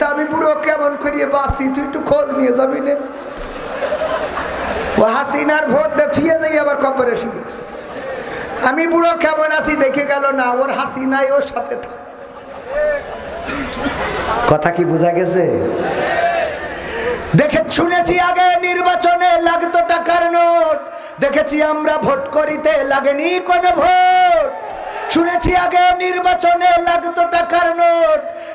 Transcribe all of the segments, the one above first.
তা আমি বুড়ো কেমন করিয়ে বাসি তুই একটু খোঁজ নিয়ে যাবি না। ও হাসিনার ভোট দেখিয়ে যাই আবার গেছে। আমি বুড়ো কেমন আছি দেখে গেল না, ওর হাসিনাই ওর সাথে থাক। কথা কি বোঝা গেছে? দেখে শুনেছি আগে নির্বাচনে লাগতো টাকার নোট, দেখেছি আমরা ভোট করিতে লাগেনি কোন ভোট। শুনেছি আগে নির্বাচনে লাগতো টাকার নোট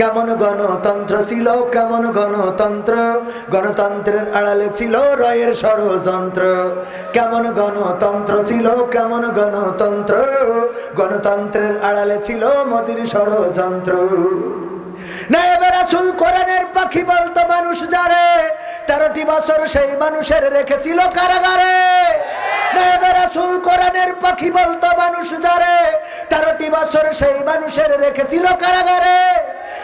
কেমন গণতন্ত্র ছিল, কেমন গণতন্ত্র? গণতন্ত্রের আড়ালে ছিল রয়ের ষড়যন্ত্র। কেমন গণতন্ত্র ছিল, কেমন গণতন্ত্র? গণতন্ত্রের আড়ালে ছিল মোদির ষড়যন্ত্র। রাসূল কোরআনের পাখি বলতো মানুষ যারে, তেরোটি বছর সেই মানুষের রেখেছিল কারাগারে। রাসূল কোরআনের পাখি বলতো মানুষ যারে, তেরোটি বছর সেই মানুষের রেখেছিল কারাগারে।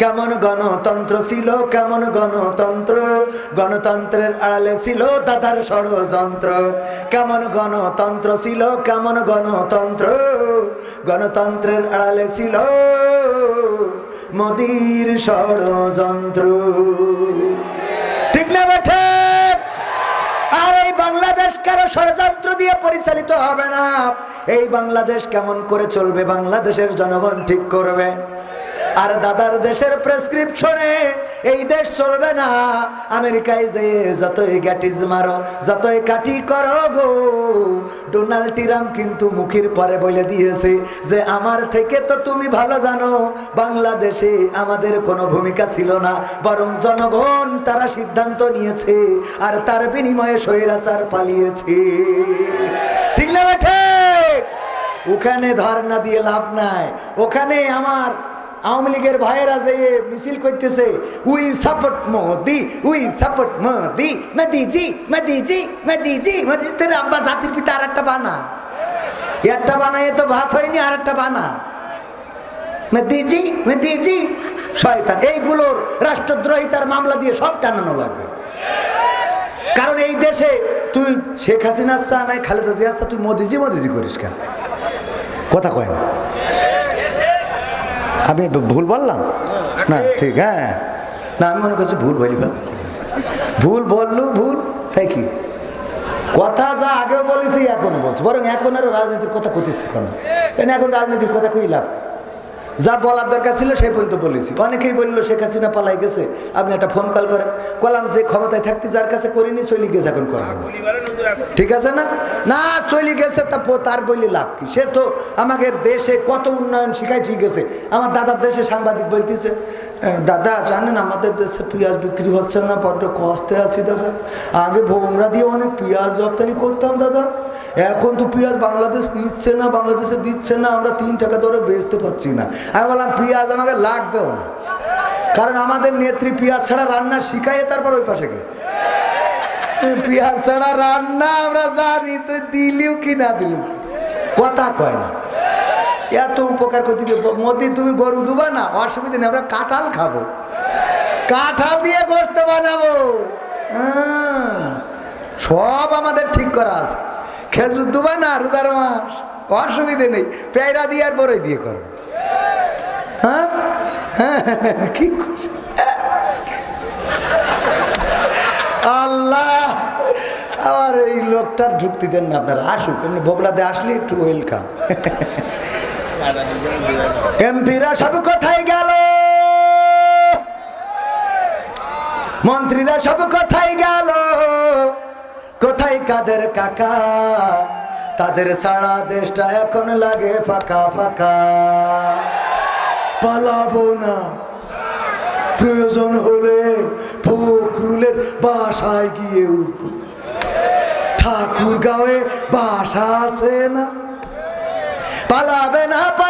কেমন গণতন্ত্র ছিল, কেমন গণতন্ত্র? গণতন্ত্রের আড়ালে ছিল দাদার ষড়যন্ত্র। কেমন গণতন্ত্র ছিল, কেমন গণতন্ত্র? গণতন্ত্রের আড়ালে ছিল মোদির ষড়যন্ত্র। ঠিক না বেঠে আর এই বাংলাদেশ কারও ষড়যন্ত্র দিয়ে পরিচালিত হবে না। এই বাংলাদেশ কেমন করে চলবে, বাংলাদেশের জনগণ ঠিক করবে। আর দাদার দেশের প্রেসক্রিপশনে এই দেশ চলবে না। আমেরিকায় যে যতই গ্যাটিজ মারো, যতই কাটি করো গো, ডোনাল্ড ট্রাম্প কিন্তু মুখের পরে বলে দিয়েছে যে, আমার থেকে তো তুমি ভালো জানো, বাংলাদেশে আমাদের কোনো ভূমিকা ছিল না, বরং জনগণ তারা সিদ্ধান্ত নিয়েছে আর তার বিনিময়ে স্বৈরাচার পালিয়েছে। ঠিক না ওখানে ধর্ণা দিয়ে লাভ নাই। ওখানে আমার আওয়ামী লীগের ভাইয়েরা যে মিছিল করতেছে, we support Modi, we support Modi, Modiji Modiji Modiji Modi তোর আব্বা জাতির পিতা আর একটা বানা। একটা বানায় তো ভাত হয়নি আর একটা বানা। মোদিজি মোদিজি, শয়তান। এইগুলোর রাষ্ট্রদ্রোহিতার মামলা দিয়ে সব টানানো লাগবে। কারণ এই দেশে তুই শেখ হাসিনা চা নাই, খালেদা জিয়া তুই মোদিজি মোদিজি করিস কেন? কথা কয় না। আমি ভুল বললাম? না, ঠিক হ্যাঁ। না, আমি মনে করছি ভুল বলি ভুল বললু, ভুল, তাই কি? কথা যা আগেও বলেছি এখনও বলছি। বরং এখন আরও রাজনীতির কথা কইতেছি এখন এখন রাজনীতির কথা কই লাভ? যা বলার দরকার ছিল সেই পর্যন্ত বলেছি। অনেকেই বলল শেখ হাসিনা পালাই গেছে আপনি একটা ফোন কল করেন। কলাম যে ক্ষমতায় থাকতে যার কাছে করিনি চলে গেছে এখন করব ঠিক আছে না? না চলে গেছে তা তার বললে লাভ কি? সে তো আমাদের দেশে কত উন্নয়ন শিখাই ঠিক আছে আমার দাদার দেশে সাংবাদিক বলতেছে দাদা জানেন আমাদের দেশে পেঁয়াজ বিক্রি হচ্ছে না বড্ড কষ্টে আছি দাদা। আগে ভোমরা দিয়ে অনেক পেঁয়াজ রপ্তানি করতাম দাদা। এখন তো পেঁয়াজ বাংলাদেশ নিচ্ছে না বাংলাদেশে দিচ্ছে না আমরা তিন টাকা দরে বেচতে পারছি না। আমি বললাম পেঁয়াজ আমাকে লাগবেও না। কারণ আমাদের নেত্রী পেঁয়াজ ছাড়া রান্না শিখাইয়ে তারপর ওই পাশে গেছে। পেঁয়াজ ছাড়া রান্না আমরা জানি তুই দিলিও কি না দিলিও? কথা কয় না। এত উপকার করতে মোদি তুমি গরু দুবা না অসুবিধা নেই আমরা কাঁঠাল খাব। কাঁঠাল দিয়ে গোস্ত বানাবো। হ্যাঁ, সব আমাদের ঠিক করা আছে। খেজুর দুবা না রোজার মাস অসুবিধে নেই পেয়রা দিয়ে আর বড়ই দিয়ে করো হ্যাঁ? আল্লাহ! আমার এই লোকটা ঢুকতে দেন না আপনারা, আসুক। এমনি বোবলাতে আসলে একটু ওয়েলকাম এমপিরা সব কোথায় গেল? মন্ত্রীরা সব কোথায় গেল? কোথায় কাদের কাকা? তাদের সারা দেশটা এখন লাগে ফাঁকা ফাঁকা। পালাবো না। প্রয়োজন হলে ফখরুলের বাসায় গিয়ে উঠব। ঠাকুর গাঁয়ে বাসা আছে না? পালাবে না পালাবে না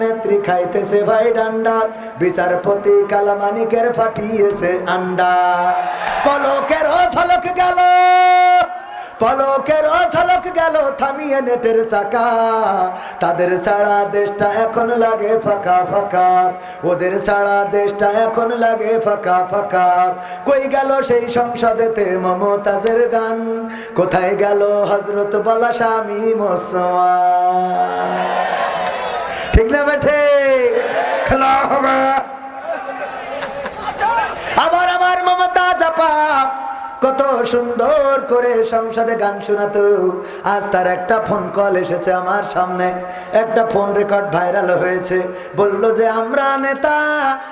নেত্রী খাইতেছে ভাই ডান্ডা। বিচারপতি কালামানিকের ফাটিয়েছে আন্ডা। পলকের ঝলক গেল। পলকের ঝলক গেল থামিয়ে নেটের চাকা। তাদের দেশটা এখন লাগে ফাঁকা ফাঁকা। ওদের সারা দেশটা এখন লাগে ফাঁকা ফাঁকা। কই গেল সেই সংসদেতে মমতাজের গান? কোথায় গেল হজরত বলা স্বামী মোসমান ঠিক না বেঠে খেলা হবে আবার আমার মমতা চাপা কত সুন্দর করে সংসদে গান শোনাতো। আজ তার একটা ফোন কল এসেছে আমার সামনে। একটা ফোন রেকর্ড ভাইরাল হয়েছে। বলল যে, আমরা নেতা,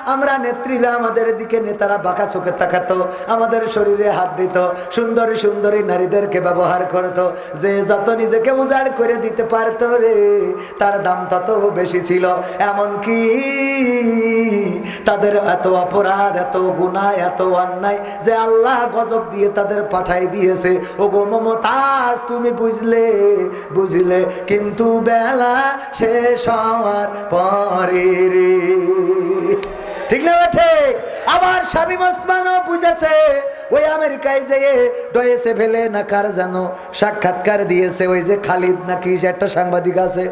আমরা নেত্রীরা আমাদের দিকে নেতারা বাঁকা চোখে তাকাতো, আমাদের শরীরে হাত দিত, সুন্দরী সুন্দরী নারীদেরকে ব্যবহার করতো। যে যত নিজেকে উজাড় করে দিতে পারতো রে, তার দাম তত বেশি ছিল। এমনকি তাদের এত অপরাধ, এত গুণা এত অন্যায়, যে আল্লাহ গজব দিয়ে তাদের পাঠাই দিয়েছে। ও গো মমতাজ, তুমি বুঝলে বুঝলে, কিন্তু বেলা শেষ হওয়ার পরে রে। ঠিক না ঠিক? আবার স্বামী ওসমানও বুঝেছে, ওই আমেরিকায় যেয়ে ডয়েছে ফেলে না কার জানো সাক্ষাৎকার দিয়েছে, ওই যে খালিদ নাকি, সে একটা সাংবাদিক আছে।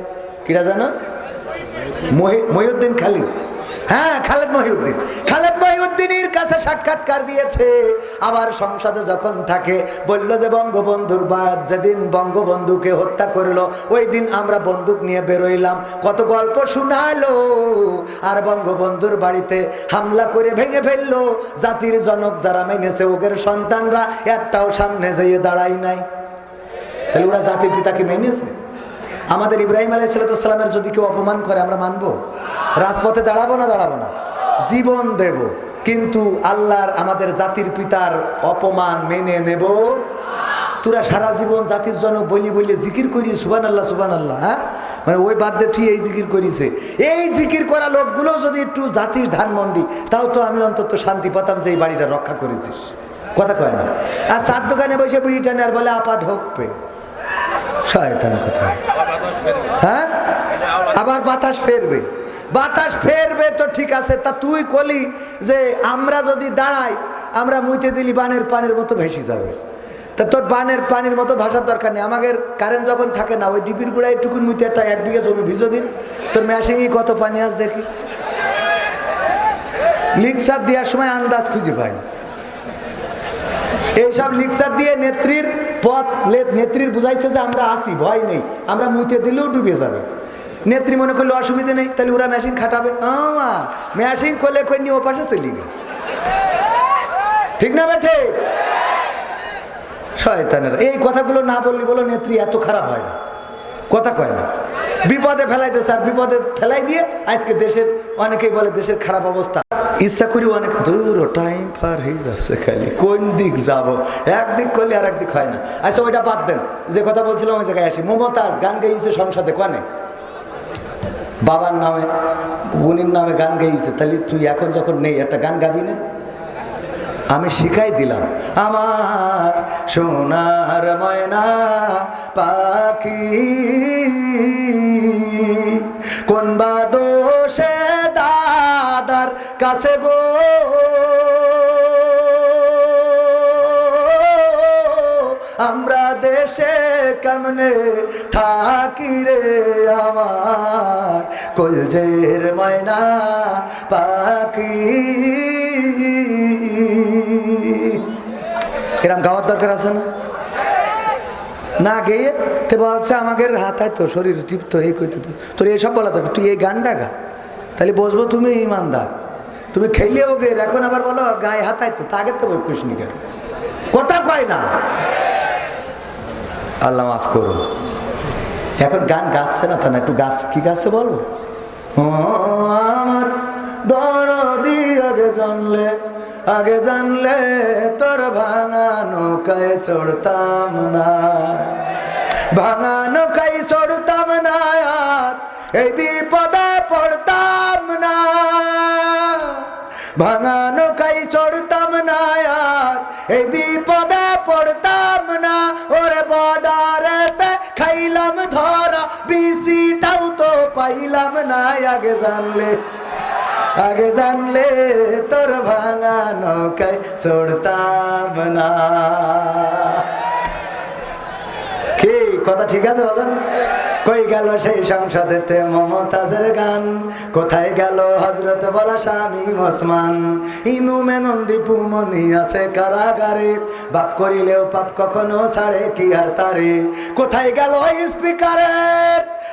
কিরা জানো? মহিউদ্দিন খালিদ। হ্যাঁ খালেদ মহিউদ্দিন। খালেদ মহিউদ্দিনের কাছে সাক্ষাৎকার দিয়েছে। আবার সংসদে যখন থাকে, বলল যে, বঙ্গবন্ধুর বাদ যেদিন বঙ্গবন্ধুকে হত্যা করল, ওই দিন আমরা বন্দুক নিয়ে বেরোইলাম। কত গল্প শোনালো। আর বঙ্গবন্ধুর বাড়িতে হামলা করে ভেঙে ফেলল। জাতির জনক যারা মেনেছে, ওদের সন্তানরা একটাও সামনে যেয়ে দাঁড়াই নাই। তাহলে ওরা জাতির পিতাকে মেনেছে? আমাদের ইব্রাহিম আলাই সালামের যদি কেউ অপমান করে, আমরা মানবো? রাজপথে দাঁড়াবো না দাঁড়াবো না। জীবন দেব। কিন্তু আল্লাহর আমাদের জাতির পিতার অপমান মেনে নেব। তোরা সারা জীবন জাতির জন্য বলি বলি জিকির করি সুবান আল্লাহ সুবান আল্লাহ হ্যাঁ? মানে ওই বাদ দিয়ে ঠিক এই জিকির করিছে। এই জিকির করা লোকগুলো যদি একটু জাতির ধানমন্ডি, তাও তো আমি অন্তত শান্তি পাতাম যে এই বাড়িটা রক্ষা করেছিস। কথা কয় না। আর চার দোকানে বসে বুড়ি টানে আর বলে, আপা ঢোকবে। শয়তান কোথায়? হ্যাঁ? আবার বাতাস ফেরবে। বাতাস ফেরবে তো ঠিক আছে, তা তুই কলি যে আমরা যদি দাঁড়াই, আমরা মুইতে দিলি বানের পানির মতো ভেসে যাবে। তা তোর বানের পানির মতো ভাষার দরকার নেই। আমাদের কারেন্ট যখন থাকে না, ওই ডিপির গুড়ায় একটুকুন মুইতে একটা এক বিঘা জমি ভিজো দিন। তোর ম্যাশিংয়ে কত পানি আস দেখি? লিক্সার দেওয়ার সময় আন্দাজ খুঁজে পাই। এইসব লিক্সার দিয়ে নেত্রীর পথ নেত্রীর বুঝাইছে যে আমরা আসি ভয় নেই। আমরা মুতে দিলেও ডুবে যাবে। নেত্রী মনে করলে অসুবিধা নেই, তাহলে ওরা মেশিন খাটাবে। মেশিন করলে কই নিয়ে ওপাশে চলে গেছে। ঠিক না বেঠে? শয়তানের, এই কথাগুলো না বললি বলো নেত্রী এত খারাপ হয় না। কথা কয় না। বিপদে ফেলাইতে স্যার বিপদে ফেলাই দিয়ে আজকে দেশের, অনেকেই বলে দেশের খারাপ অবস্থা। ইচ্ছা করি অনেক দূর টাইম পার হয়ে যাচ্ছে খালি। কোন দিক যাব? একদিক করলে আর একদিক হয় না। আচ্ছা ওইটা বাদ দেন। যে কথা বলছিলাম, ওই জায়গায় আসি। মমতাজ গান গেয়েছে সংসদে, কনে? বাবার নামে, উনির নামে গান গাইছে তাহলে তুই এখন যখন নেই, একটা গান গাবি না? আমি শিখাই দিলাম। আমার সোনার ময়না পাখি, কোন বা দোষে দাদার কাছে গো? কেমনে থাকি রে আমার, কলজের ময়না পাখি। এরম গাওয়ার দরকার আছে না? না গেয়ে তে বলছে, আমাকে হাতায় তো শরীর টিপত এই কইতে তো তোর এইসব বলা দরকার, তুই এই গানটা গা। তাহলে বসবো তুমি ইমানদার। তুমি খেলিও গে এখন আবার বলো, গায়ে হাতায় তো, তাকে তো খুশনি কেন? কথা কয় না। আল্লাহ মাফ করো। এখন গান গাচ্ছে না তা না, একটু গাছ কি গাছে বলব আমার দরদি আগে জানলে আগে জানলে তোর ভাঙা নৌকায় চড়তাম না। ভাঙা নৌকায় চড়তাম না আর এই বিপদে পড়তাম জানলে, আগে জানলে তোর ভাঙা নৌকায় চড়তাম না। কি, কথা ঠিক আছে বাজান? কই গেল সেই সংসদেতে মমতাজের গান? কোথায় গেল হজরত বলা স্বামী ওসমান? ইনু মেনন্দি পুমনি আছে কারাগারে, বাপ করিলেও পাপ কখনো ছাড়ে কি আর তারে? কোথায় গেল স্পিকারের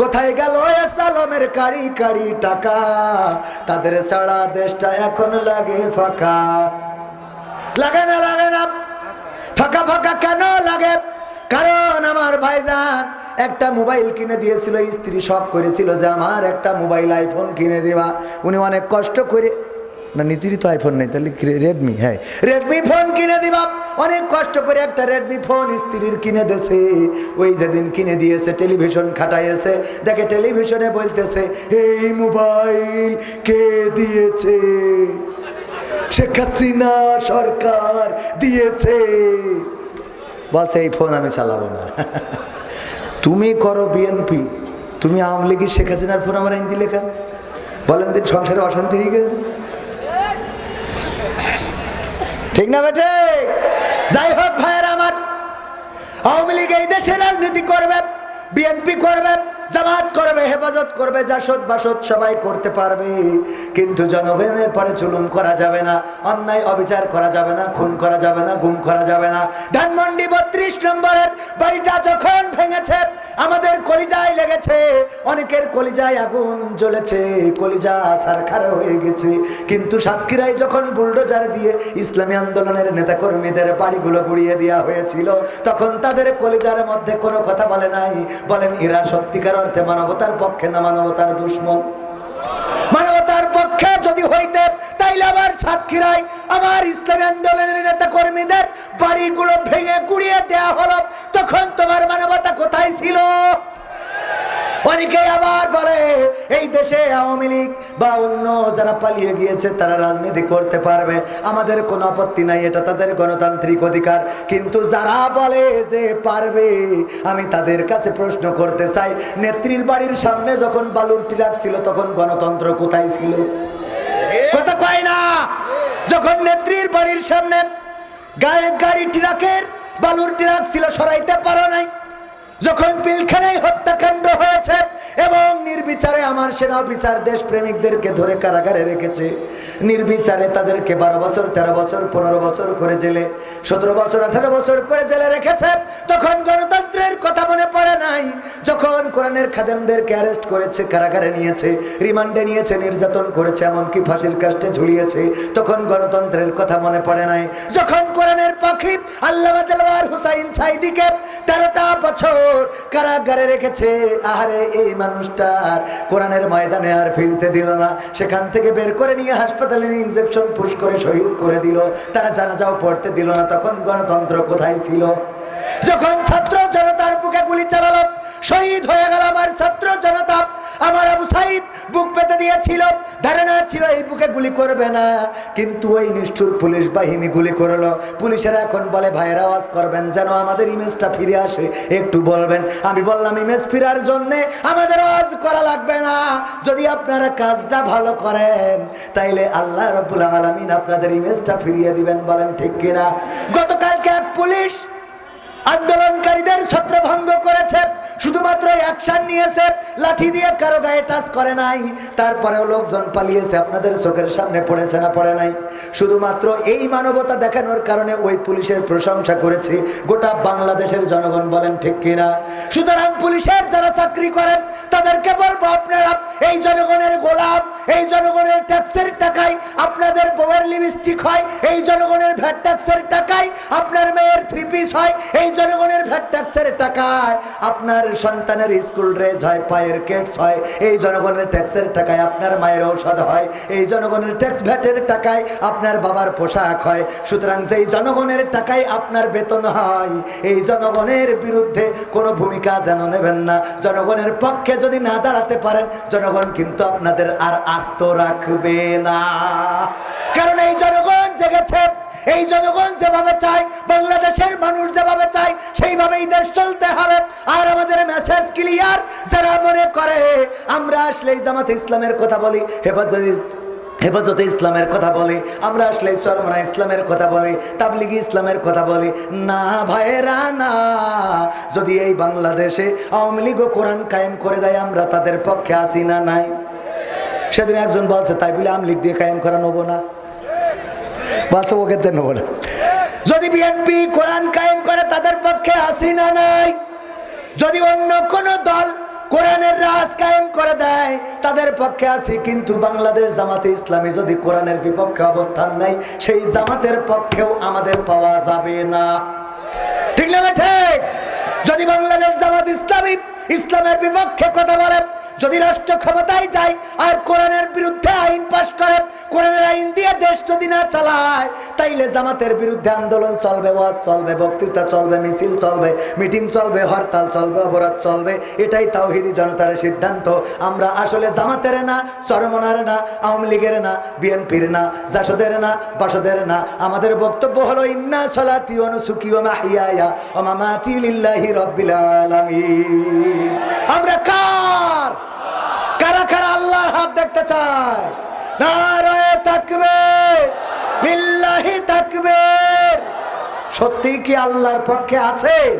কোথায় গেল সালামের কারি কারি টাকা? তাদের সারা দেশটা এখন লাগে ফাঁকা। লাগে না লাগে না। ফাঁকা ফাঁকা কেন লাগে? কারণ আমার ভাইজান একটা মোবাইল কিনে দিয়েছিল, স্ত্রী শখ করেছিল যে আমার একটা মোবাইল আইফোন কিনে দেওয়া উনি অনেক কষ্ট করে না, নিজেরই তো আইফোন নেই, তাহলে রেডমি হ্যাঁ। রেডমি ফোন কিনে দিবা। অনেক কষ্ট করে একটা রেডমি ফোন স্ত্রীর কিনে দেছে। ওই যেদিন কিনে দিয়েছে টেলিভিশন খাটাইয়েছে। দেখে টেলিভিশনে বলতেছে, এই মোবাইল কে দিয়েছে? শেখ হাসিনা সরকার দিয়েছে। বলছে, এই ফোন আমি চালাবো না। তুমি করো বিএনপি তুমি আওয়ামী লীগের শেখ হাসিনার ফোন আমার আইন দিলে কেন? বলেন দিন সংসারে অশান্তি হয়ে গেল ঠিক না বেটে যাই হোক ভাইয়ের আমার, আওয়ামী লীগ এই দেশে রাজনীতি করবে, বিএনপি করবে জামাত করবে, হেফাজত করবে জাসদ বাসদ সবাই করতে পারবে। কিন্তু জনগণের পরে চুলুম করা যাবে না, অন্যায় অবিচার করা যাবে না, খুন করা যাবে না, গুম করা যাবে না। ধানমন্ডি বত্রিশ নম্বরের বাড়িটা যখন ভেঙেছে, আমাদের কলিজায় লেগেছে, অনেকের কলিজায় আগুন জ্বলেছে, কলিজা সারখার হয়ে গেছে। কিন্তু সাতক্ষীরায় যখন বুলডোজার দিয়ে ইসলামী আন্দোলনের নেতাকর্মীদের বাড়িগুলো গুড়িয়ে দেওয়া হয়েছিল, তখন তাদের কলিজার মধ্যে কোনো কথা বলে নাই। বলেন, এরা সত্যিকার অর্থে মানবতার পক্ষে না মানবতার দুশ্মন? মানবতার পক্ষে যদি হইতে, তাইলে আমার সাতক্ষীরায় আমার ইসলামী আন্দোলনের নেতা কর্মীদের বাড়িগুলো ভেঙে কুড়িয়ে দেয়া হলো। তখন তোমার মানবতা কোথায় ছিল? অনেকে আবার বলে, এই দেশে আওয়ামী লীগ বা অন্য যারা পালিয়ে গিয়েছে, তারা রাজনীতি করতে পারবে। আমাদের কোনো আপত্তি নাই, এটা তাদের গণতান্ত্রিক অধিকার। কিন্তু যারা বলে যে পারবে, আমি তাদের কাছে প্রশ্ন করতে চাই। নেত্রীর বাড়ির সামনে যখন বালুর ট্রাক ছিল, তখন গণতন্ত্র কোথায় ছিল? কথা কয় না। যখন নেত্রীর বাড়ির সামনে গাড়ি গাড়ি ট্রাকের বালুর ট্রাক ছিল, সরাইতে পারো নাই। যখন পিলখানায় হত্যাকাণ্ড হয়েছে এবং নির্বিচারে আমার সেনা বিচার দেশ প্রেমিকদেরকে ধরে কারাগারে রেখেছে, নির্বিচারে তাদেরকে বারো বছর, তেরো বছর, পনেরো বছর করে জেলে, সতেরো বছর, আঠারো বছর করে জেলে রেখেছে, তখন গণতন্ত্রের কথা মনে পড়ে নাই। যখন কোরআনের খাদেমদেরকে অ্যারেস্ট করেছে, কারাগারে নিয়েছে, রিমান্ডে নিয়েছে, নির্যাতন করেছে, এমনকি ফাঁসির কাস্টে ঝুলিয়েছে, তখন গণতন্ত্রের কথা মনে পড়ে নাই। যখন কোরআনের পাখি আল্লাহ হুসাইন সাইদিকে তেরোটা বছর কারাগারে রেখেছে। আহারে, এই মানুষটার কোরআনের ময়দানে আর ফিরতে দিল না। সেখান থেকে বের করে নিয়ে হাসপাতালে ইনজেকশন পুশ করে শহীদ করে দিল। তারা জানাজাও পড়তে দিল না। তখন গণতন্ত্র কোথায় ছিল? যখন ছাত্র জনতার বুকে গুলি চালালো শহীদ হয়ে গেল আমার ছাত্র জনতা। আমার আবু সাইদ বুক পেতে দিয়েছিল। ধারণা ছিল, এই বুকে গুলি করবে না। কিন্তু ওই নিষ্ঠুর পুলিশ বাহিনী গুলি করল। পুলিশেরা এখন বলে, ভাইয়ের আওয়াজ করবেন যেন আমাদের ইমেজটা ফিরে আসে। একটু বলবেন। আমি বললাম, ইমেজ ফিরার জন্যে আমাদের আওয়াজ করা লাগবে না। যদি আপনারা কাজটা ভালো করেন, তাইলে আল্লাহ রব্বুল আলমিন আপনাদের ইমেজটা ফিরিয়ে দিবেন। বলেন, ঠিক কিনা? গতকালকে পুলিশ আন্দোলনকারীদের ছত্রভঙ্গ করেছে, শুধুমাত্র অ্যাকশন নিয়েছে, লাঠি দিয়ে কারও গায়ে টাচ করে নাই, তারপরেও লোকজন পালিয়েছে, আপনাদের চোখের সামনে পড়েছে না পড়ে নাই। শুধুমাত্র এই মানবতা দেখানোর কারণে ওই পুলিশের প্রশংসা করেছে, গোটা বাংলাদেশের জনগণ বলেন ঠিক কিনা? সুতরাং পুলিশের যারা চাকরি করেন, তাদেরকে বলব আপনারা, এই জনগণের গোলাপ এই জনগণের ট্যাক্সের টাকায় আপনাদের বউয়ের লিপস্টিক হয়, এই জনগণের ভ্যাট ট্যাক্সের টাকায় আপনার মেয়ের থ্রি পিস হয়, এই জনগণের ভ্যাট ট্যাক্সের টাকায় আপনার সন্তানের স্কুল ড্রেস হয়, পায়ের কেটস হয়, এই জনগণের ট্যাক্সের টাকায় আপনার মায়ের ঔষধ হয়, এই জনগণের ট্যাক্স ভ্যাটের টাকায় আপনার বাবার পোশাক হয়, সুতরাং যেই জনগণের টাকায় আপনার বেতন হয়, এই জনগণের বিরুদ্ধে কোনো ভূমিকা যেন নেবেন না। জনগণের পক্ষে যদি না দাঁড়াতে পারেন, জনগণ কিন্তু আপনাদের আর আস্ত রাখবে না। কারণ এই জনগণ জেগেছে এই জনগণ যেভাবে চায়, বাংলাদেশের মানুষ যেভাবে চায়, সেইভাবেই দেশ চলতে হবে। আর আমাদের মেসেজ ক্লিয়ার যারা মনে করে, আমরা আসলে জামাতে ইসলামের কথা বলি, হেফাজত হেফাজতে ইসলামের কথা বলি, আমরা আসলে সরমনা ইসলামের কথা বলি, তাবলিগি ইসলামের কথা বলি। না ভাইয়েরা, না। যদি এই বাংলাদেশে আওয়ামী লীগ ও কোরআন কায়েম করে দেয়, আমরা তাদের পক্ষে আসি না নাই? সেদিন একজন বলছে তাই বলে আওয়ামী লীগ দিয়ে কায়েম করা নেব না। নেব যদি বিএনপি কোরআন কায়েম করে, তাদের পক্ষে নাই। যদি অন্য কোন দল কোরআনের রাজ কায়েম করে দেয়, তাদের পক্ষে আছি, কিন্তু বাংলাদেশ জামাতে ইসলামী যদি কোরআনের বিপক্ষে অবস্থান নেয়, সেই জামাতের পক্ষেও আমাদের পাওয়া যাবে না। ঠিক না ঠিক। যদি বাংলাদেশ জামাত ইসলামী ইসলামের বিপক্ষে কথা বলে যদি রাষ্ট্র ক্ষমতায় যায় আর কোরআনের বিরুদ্ধে আইন পাশ করে, কোরআনের আইন দিয়ে দেশ যদি না চালায়, তাইলে জামাতের বিরুদ্ধে আন্দোলন চলবে, ওয়াজ চলবে, বক্তৃতা চলবে, মিছিল চলবে, মিটিং চলবে, হরতাল চলবে অবরোধ চলবে, এটাই তাওহিদি জনতার সিদ্ধান্ত। আমরা আসলে জামাতের না চরমনার না, আওয়ামী লীগের না, বিএনপির না, জাসদের না, বাসদের না। আমাদের বক্তব্য হলো, ইন্না সলাতি অনুসুকি ও মাহিয়া ও লিল্লাহি রব্বিল আলামিন। আমরা কার? কারা কারা আল্লাহর হাত দেখতে চায়, নারায়ে তাকবীর লিল্লাহি তাকবীর। সত্যি কি আল্লাহর পক্ষে আছেন?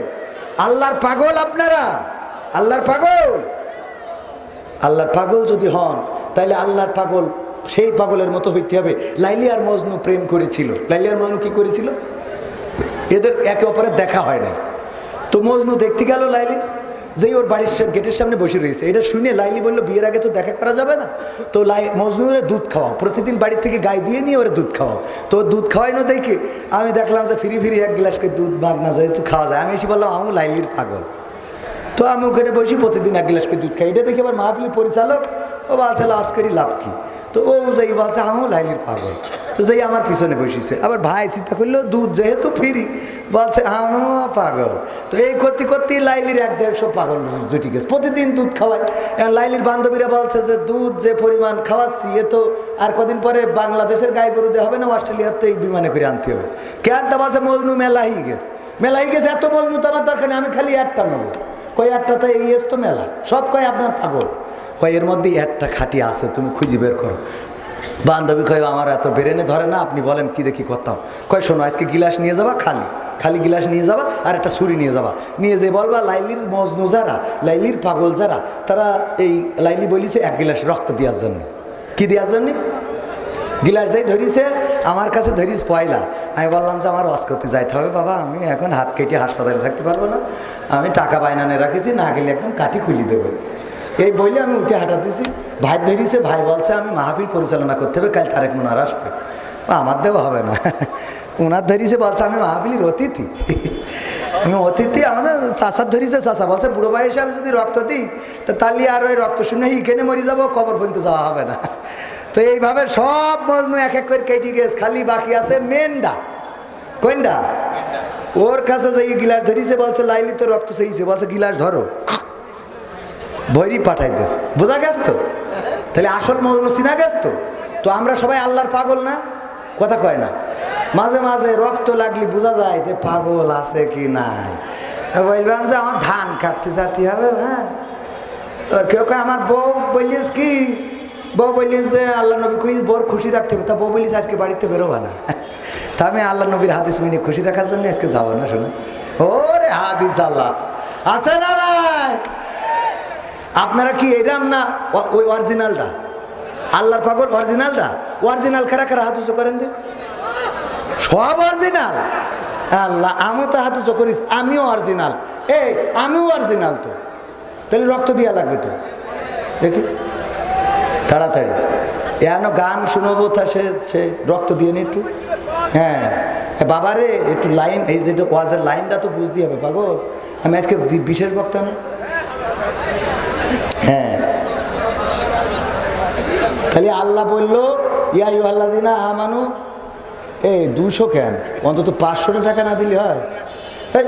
আল্লাহর পাগল আপনারা? আল্লাহর পাগল? আল্লাহর পাগল যদি হন তাহলে আল্লাহর পাগল সেই পাগলের মতো হইতে হবে। লাইলি আর মজনু প্রেম করেছিল। লাইলি আর মজনু কি করেছিল? এদের একে অপরের দেখা হয় নাই। তো মজনু দেখতে গেল লাইলি? যেই ওর বাড়ির গেটের সামনে বসে রয়েছে। এটা শুনে লাইলি বলল, বিয়ের আগে তো দেখা করা যাবে না? তো লাই মজনুরে দুধ খাওয়াও। প্রতিদিন বাড়ির থেকে গায়ে দিয়ে নিয়ে ওরা দুধ খাওয়াও। তো দুধ খাওয়াই না দেখে আমি দেখলাম যে ফিরি ফিরি এক গ্লাস করে দুধ ভাগ না যায় তো খাওয়া যায়। আমি এসে বললাম আমি লাইলির পাগল। তো আমি ওখানে বসি প্রতিদিন এক গ্লাস করে দুধ খাই। এটা দেখে আবার মাহফিলের পরিচালক, ও বলছে লাজ করি লাভ কি? তো ও যাই বলছে, আমিও লাইলির পাগল। তো যাই আমার পিছনে বসেছে। আবার ভাই চিন্তা করল, দুধ যেহেতু ফিরি, বলছে আমিও পাগল। তো এই করতে করতে লাইলির এক দেড়শো পাগল জুটি গেছে। প্রতিদিন দুধ খাওয়ায়। লাইলির বান্ধবীরা বলছে যে, দুধ যে পরিমাণ খাওয়াচ্ছি, এ তো আর কদিন পরে বাংলাদেশের গায়ে গরু দেওয়া হবে না, অস্ট্রেলিয়াতে এই বিমানে করে আনতে হবে। কেন তা বলছে, মজনু মেলাই গেছে। মেলাই গেছে, এত মজনু তো আমার দরকার নেই, আমি খালি একটা নেব। কই একটা তো এই তো মেলা, সব কয় আপনার পাগল। কয়, এর মধ্যে একটা খাটি আছে, তুমি খুঁজে বের করো। বান্ধবী কয়, আমার এত বেরেনে ধরে না, আপনি বলেন কি দেখি করতাম? কয়, শোনো, আজকে গিলাস নিয়ে যাবা খালি খালি গিলাস নিয়ে যাবা আর একটা ছুরি নিয়ে যাবা। নিয়ে যে বলবা, লাইলির মজনু যারা, লাইলির পাগল যারা, তারা এই লাইলি বলিছে এক গিলাস রক্ত দেওয়ার জন্য। কি দেওয়ার জন্যে? গিলাস যাই ধরিছে, আমার কাছে ধরিস পয়লা। আমি বললাম যে, আমার ওয়াশ করতে যাইতে হবে বাবা, আমি এখন হাত কেটে হাসপাতালে থাকতে পারব না। আমি টাকা বাইনানে রাখেছি, না গেলে একদম কাঠি খুলি দেবো। এই বইলে আমি উঠে হাঁটা দিছি ভাই ধরিছে ভাই বলছে আমি মাহফিল পরিচালনা করতে হবে কাল তারেক মোনার আসবে। আমার দেওয়া হবে না। ওনার ধরিছে বলছে আমি মাহফিলির অতিথি। আমি অতিথি আমাদের চাষার ধরিছে চাষা বলছে বুড়ো বয়সে আমি যদি রক্ত দিই তো তাহলে আর ওই রক্ত শুনে এখানে মরে যাব কবর পর্যন্ত যাওয়া হবে না। তো এইভাবে সব মজনু এক এক করে কেটে গেছে খালি বাকি আছে মেনডা। কোনডা? ওর কাছে যে গিলাস ধরিছে বলছে লাইলি তো রক্ত চাইছে বলছে গিলাস ধরো। ভৈরি পাঠাই দিস বোঝা গেছ তো? তাহলে আসল মজনু চিনা গেছ তো? তো আমরা সবাই আল্লাহর পাগল না? কথা কয় না। মাঝে মাঝে রক্ত লাগলে বোঝা যায় যে পাগল আছে কি নাই। বলবেন যে আমার ধান কাটতে যাতে হবে হ্যাঁ। কেউ কেউ আমার বউ বলিস কি? বউ বলিস যে, আল্লাহ নবী খুঁজ বউর খুশি রাখতে হবে? তা বউ বলিস আজকে বাড়িতে বেরোবা না। তা আমি আল্লাহ নবীর হাদিস মেনে খুশি রাখার জন্য আজকে যাব না, শোনো। ওরে হাদিস আল্লাহ। আছে না আপনারা কি এরাম না? ওই অরিজিনালটা? আল্লাহর পাগল অরিজিনালটা? অরিজিনাল খারা খারা হাত উঁচু করেন সব অরিজিনাল। আল্লাহ, আমিও তো হাত উঁচু করিস, আমিও অরিজিনাল। এই, আমিও অরিজিনাল তো। তাহলে রক্ত দিয়া লাগবে তো। দেখি। তাড়াতাড়ি। এন গান শুনব তা সে সে রক্ত দিয়ে নি একটু। হ্যাঁ। বাবারে, একটু লাইন, এই যেটা ওয়াজের লাইনটা তো বুঝতে হবে, পাগল। আমি আজকে বিশেষ বক্তা না। তাহলে আল্লাহ বলল ইয়াই আল্লাহ দিনা আমানু। এই দুশো কেন? অন্তত পাঁচশো টাকা না দিলে হয়? এই,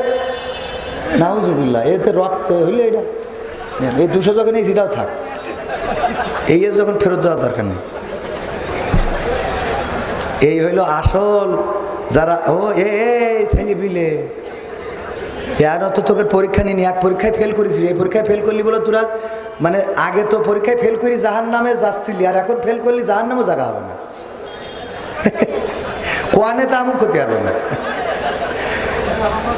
নাউজুবিল্লাহ, এতে রক্ত হইলে এটা। এই দুশো যখন এই সেটাও থাক। এই যখন ফেরত যাওয়ার দরকার নেই। এই হইল আসল যারা, ও, এ ছেলে বিলে এর তো তোকে পরীক্ষা নিনি এক পরীক্ষায় ফেল করেছিলি। এই পরীক্ষায় ফেল করলি বলে তোরা মানে আগে তো পরীক্ষায় ফেল করি জাহান নামে যাচ্ছিলি আর এখন ফেল করলি জাহান নামে জায়গা হবে না। কোয়ানে তা আমি ক্ষতি হবে না।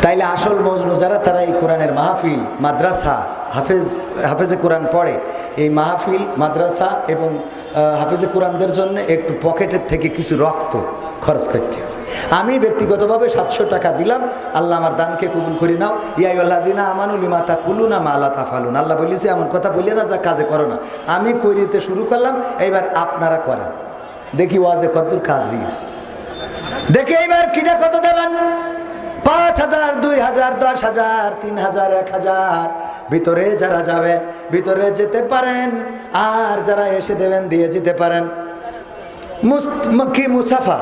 তাইলে আসল মজনু যারা, তারা এই কোরআনের মাহফিল, মাদ্রাসা, হাফেজ, হাফেজে কোরআন পড়ে। এই মাহফিল, মাদ্রাসা এবং হাফেজে কোরআনদের জন্য একটু পকেটের থেকে কিছু রক্ত খরচ করতে হবে। আমি ব্যক্তিগতভাবে সাতশো টাকা দিলাম। আল্লাহ আমার দানকে কবুল করি নাও। ইয়াই আল্লাহ দিনা আমানুল ইমাতা কুলু না মালা তাফালুন। আল্লাহ বলিছে এমন কথা বললে না যা কাজে করো না। আমি করিতে শুরু করলাম, এইবার আপনারা করেন। দেখি ওয়াজে কতদূর কাজ হয়েছে দেখে এইবার কিনা কত দেবেন? পাঁচ হাজার, দুই হাজার, দশ হাজার, তিন হাজার, এক হাজার। ভিতরে যারা যাবে, ভিতরে যেতে পারেন। আর যারা এসে দেবেন, দিয়ে যেতে পারেন। মুসাফা?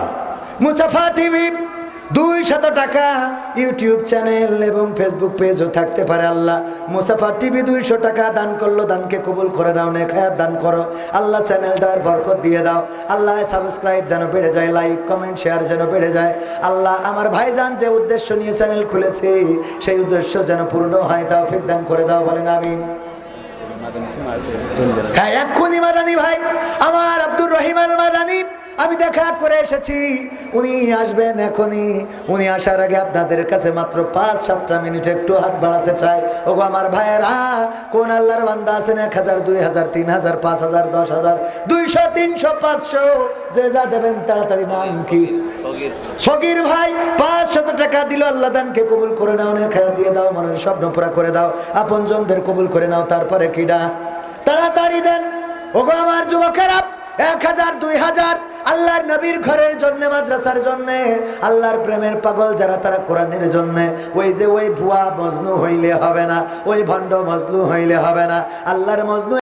মুসাফা টিভি, দুই শত টাকা ইউটিউব চ্যানেল এবং ফেসবুক পেজও থাকতে পারে আল্লাহ। মুসাফা টিভি দুইশো টাকা দান করল, দানকে কবুল করে দাও নেখায়াত দান করো। আল্লাহ চ্যানেলটার বরকত দিয়ে দাও। আল্লাহ সাবস্ক্রাইব যেন বেড়ে যায় লাইক কমেন্ট শেয়ার যেন বেড়ে যায়। আল্লাহ আমার ভাইজান যে উদ্দেশ্য নিয়ে চ্যানেল খুলেছে, সেই উদ্দেশ্য যেন পূর্ণ হয় তাও ফিক দান করে দাও, বলেন আমি হ্যাঁ এক্ষুনি মাদানি ভাই, আমার আব্দুর রহিম আল মাদানি আমি দেখা করে এসেছি। উনি আসবেন এখনই। উনি আসার আগে আপনাদের কাছে মাত্র পাঁচ সাতটা মিনিট একটু হাত বাড়াতে চাই। ওগো আমার ভাইয়েরা কোন আল্লাহর বান্দা আছেন? এক হাজার দুই হাজার তিন হাজার পাঁচ হাজার দশ হাজার দুইশো তিনশো পাঁচশো। যে যা দেবেন তাড়াতাড়ি নাম কি? সগির ভাই পাঁচ শত টাকা দিল আল্লাহ দানকে কবুল করে নাও না খেয়া দিয়ে দাও মনের স্বপ্ন পুরা করে দাও আপন জনদের কবুল করে নাও তারপরে কিডা তাড়াতাড়ি দেন। ওগো আমার যুবকেরা এক হাজার, দুই হাজার, আল্লাহর নবীর ঘরের জন্য, মাদ্রাসার জন্য, আল্লাহর প্রেমের পাগল যারা তারা কোরআনের জন্য, ওই যে ওই ভুয়া মজনু হইলে হবে না, ওই ভণ্ড মজনু হইলে হবে না, আল্লাহর মজনু